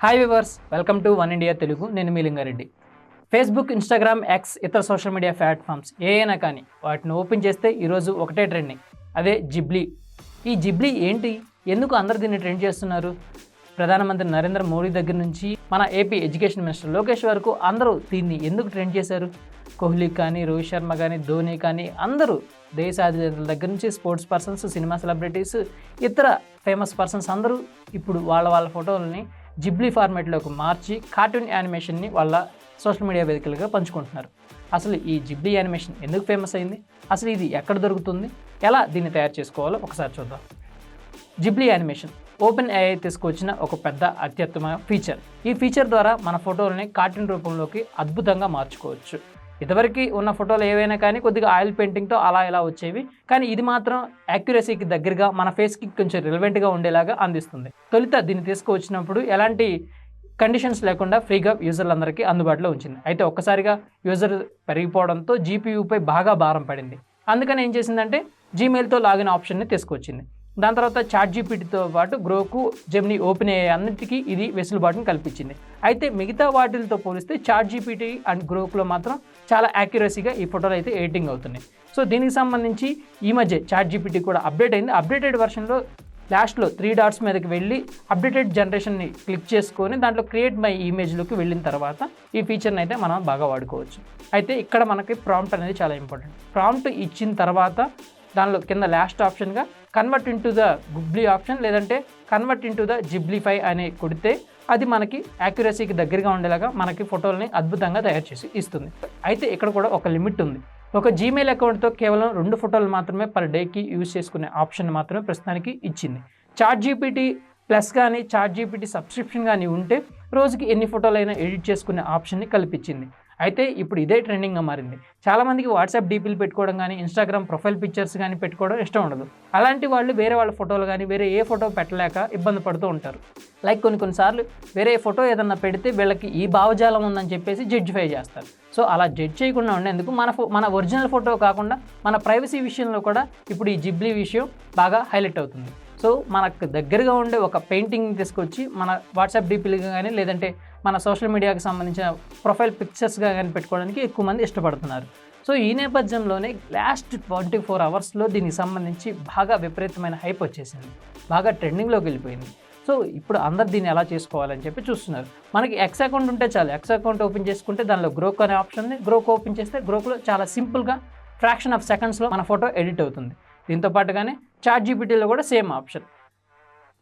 Hi viewers welcome to One India Telugu నేను మీ Lingareddy. Facebook Instagram X ఇతర social media platforms ఏ అయినా కానీ వాటిని ఓపెన్ చేస్తే ఈరోజు ఒకటే ట్రెండింగ్ అదే జిబ్లీ ఈ జిబ్లీ ఏంటి? ఎందుకు అందరు దీన్ని ట్రెండ్ చేస్తున్నారు? ప్రధానమంత్రి నరేంద్ర మోడీ దగ్గర నుంచి మన ఏపీ ఎడ్యుకేషన్ మినిస్టర్ లోకేష్ వరకు అందరూ దీన్ని ఎందుకు ట్రెండ్ చేశారు? కోహ్లీ కానీ రోహిత్ శర్మ కానీ ధోని కానీ అందరూ దేశ అధినేతల దగ్గర నుంచి స్పోర్ట్స్ పర్సన్స్ సినిమా సెలబ్రిటీస్ ఇతర ఫేమస్ పర్సన్స్ అందరూ ఇప్పుడు వాళ్ళ వాళ్ళ ఫోటోలని జిబ్లీ ఫార్మాట్లోకి మార్చి కార్టూన్ యానిమేషన్ని వాళ్ళ సోషల్ మీడియా వేదికలుగా పంచుకుంటున్నారు. అసలు ఈ జిబ్లీ యానిమేషన్ ఎందుకు ఫేమస్ అయింది? అసలు ఇది ఎక్కడ దొరుకుతుంది? ఎలా దీన్ని తయారు చేసుకోవాలో ఒకసారి చూద్దాం. జిబ్లీ యానిమేషన్ ఓపెన్ ఏఐ తీసుకొచ్చిన ఒక పెద్ద అత్యుత్తమ ఫీచర్. ఈ ఫీచర్ ద్వారా మన ఫోటోలని కార్టూన్ రూపంలోకి అద్భుతంగా మార్చుకోవచ్చు. ఇదివరకు ఉన్న ఫోటోలు ఏవైనా కానీ కొద్దిగా ఆయిల్ పెయింటింగ్తో అలా ఇలా వచ్చేవి. కానీ ఇది మాత్రం యాక్యురసీకి దగ్గరగా మన ఫేస్కి కొంచెం రిలవెంట్గా ఉండేలాగా అందిస్తుంది. తొలుత దీన్ని తీసుకువచ్చినప్పుడు ఎలాంటి కండిషన్స్ లేకుండా ఫ్రీగా యూజర్లందరికీ అందుబాటులో ఉంచింది. అయితే ఒక్కసారిగా యూజర్ పెరిగిపోవడంతో జీపీయూపై బాగా భారం పడింది. అందుకని ఏం చేసిందంటే జీమెయిల్తో లాగిన్ ఆప్షన్ని తీసుకొచ్చింది దాని తర్వాత చాట్ జీపీటీతో పాటు గ్రోకు జెమిని ఓపెన్ అయ్యే అన్నిటికీ ఇది వెసులుబాటును కల్పించింది. అయితే మిగతా వాటిలతో పోలిస్తే చాట్ జీపీటీ అండ్ గ్రోకులో మాత్రం చాలా యాక్యురసీగా ఈ ఫోటోలు అయితే ఎడిటింగ్ అవుతున్నాయి. సో దీనికి సంబంధించి ఈ మధ్య చాట్ జీపీటీ కూడా అప్డేట్ అయింది. అప్డేటెడ్ వెర్షన్లో లాస్ట్లో త్రీ డాట్స్ మీదకి వెళ్ళి అప్డేటెడ్ జనరేషన్ని క్లిక్ చేసుకొని దాంట్లో క్రియేట్ మై ఇమేజ్లోకి వెళ్ళిన తర్వాత ఈ ఫీచర్ని అయితే మనం బాగా వాడుకోవచ్చు. అయితే ఇక్కడ మనకి ప్రాంప్ట్ అనేది చాలా ఇంపార్టెంట్. ప్రాంప్ట్ ఇచ్చిన తర్వాత దానిలో కింద last ఆప్షన్గా convert into the Ghibli option లేదంటే కన్వర్ట్ ఇంటూ ద జిబ్లిఫై అని కొడితే అది మనకి యాక్యురసీకి దగ్గరగా ఉండేలాగా మనకి ఫోటోలని అద్భుతంగా తయారు చేసి ఇస్తుంది. అయితే ఇక్కడ కూడా ఒక లిమిట్ ఉంది. ఒక జీమెయిల్ అకౌంట్తో కేవలం రెండు ఫోటోలు మాత్రమే పర్ డేకి యూజ్ చేసుకునే ఆప్షన్ మాత్రమే ప్రస్తుతానికి ఇచ్చింది. చాట్ జీపీటీ ప్లస్ కానీ చాట్ జీపీటీ సబ్స్క్రిప్షన్ కానీ ఉంటే రోజుకి ఎన్ని ఫోటోలైనా ఎడిట్ చేసుకునే ఆప్షన్ని కల్పించింది. అయితే ఇప్పుడు ఇదే ట్రెండింగ్గా మారింది. చాలామందికి వాట్సాప్ డీపీలు పెట్టుకోవడం కానీ ఇన్స్టాగ్రామ్ ప్రొఫైల్ పిక్చర్స్ కానీ పెట్టుకోవడం ఇష్టం ఉండదు. అలాంటి వాళ్ళు వేరే వాళ్ళ ఫోటోలు కానీ వేరే ఏ ఫోటో పెట్టలేక ఇబ్బంది పడుతూ ఉంటారు. లైక్ కొన్ని కొన్నిసార్లు వేరే ఫోటో ఏదన్నా పెడితే వీళ్ళకి ఈ భావజాలం ఉందని చెప్పేసి జడ్జిఫై చేస్తారు. సో అలా జడ్జ్ చేయకుండా ఉండేందుకు మన ఫో మన ఒరిజినల్ ఫోటో కాకుండా మన ప్రైవసీ విషయంలో కూడా ఇప్పుడు ఈ జిబ్లీ విషయం బాగా హైలైట్ అవుతుంది. సో మనకు దగ్గరగా ఉండే ఒక పెయింటింగ్ తీసుకొచ్చి మన వాట్సాప్ డీపీలు కానీ లేదంటే మన సోషల్ మీడియాకి సంబంధించిన ప్రొఫైల్ పిక్చర్స్గా కానీ పెట్టుకోవడానికి ఎక్కువ మంది ఇష్టపడుతున్నారు. సో ఈ నేపథ్యంలోనే లాస్ట్ ట్వంటీ ఫోర్ అవర్స్లో దీనికి సంబంధించి బాగా విపరీతమైన హైప్ వచ్చేసింది. బాగా ట్రెండింగ్లోకి వెళ్ళిపోయింది. సో ఇప్పుడు అందరు దీన్ని ఎలా చేసుకోవాలని చెప్పి చూస్తున్నారు. మనకి ఎక్స్ అకౌంట్ ఉంటే చాలు. ఎక్స్ అకౌంట్ ఓపెన్ చేసుకుంటే దానిలో గ్రోక్ అనే ఆప్షన్ ఉంది. గ్రోక్ ఓపెన్ చేస్తే గ్రోక్లో చాలా సింపుల్గా ఫ్రాక్షన్ ఆఫ్ సెకండ్స్లో మన ఫోటో ఎడిట్ అవుతుంది. దీంతో పాటుగానే చాట్ జీపీటీలో కూడా సేమ్ ఆప్షన్.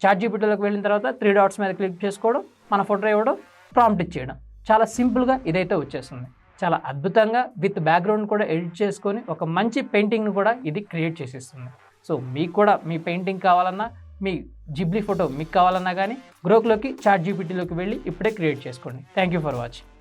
చాట్ జీపీటీలోకి వెళ్ళిన తర్వాత త్రీ డాట్స్ మీద క్లిక్ చేసుకోవడం మన ఫోటో ఇవ్వడం ప్రాంప్ట్ ఇచ్చేయడం. చాలా సింపుల్గా ఇదైతే వచ్చేస్తుంది. చాలా అద్భుతంగా విత్ బ్యాక్గ్రౌండ్ కూడా ఎడిట్ చేసుకొని ఒక మంచి పెయింటింగ్ను కూడా ఇది క్రియేట్ చేసేస్తుంది. సో మీకు కూడా మీ పెయింటింగ్ కావాలన్నా మీ జిబ్లీ ఫోటో మీకు కావాలన్నా కానీ గ్రోక్లోకి చాట్ జీపీటీలోకి వెళ్ళి ఇప్పుడే క్రియేట్ చేసుకోండి. Thank you for watching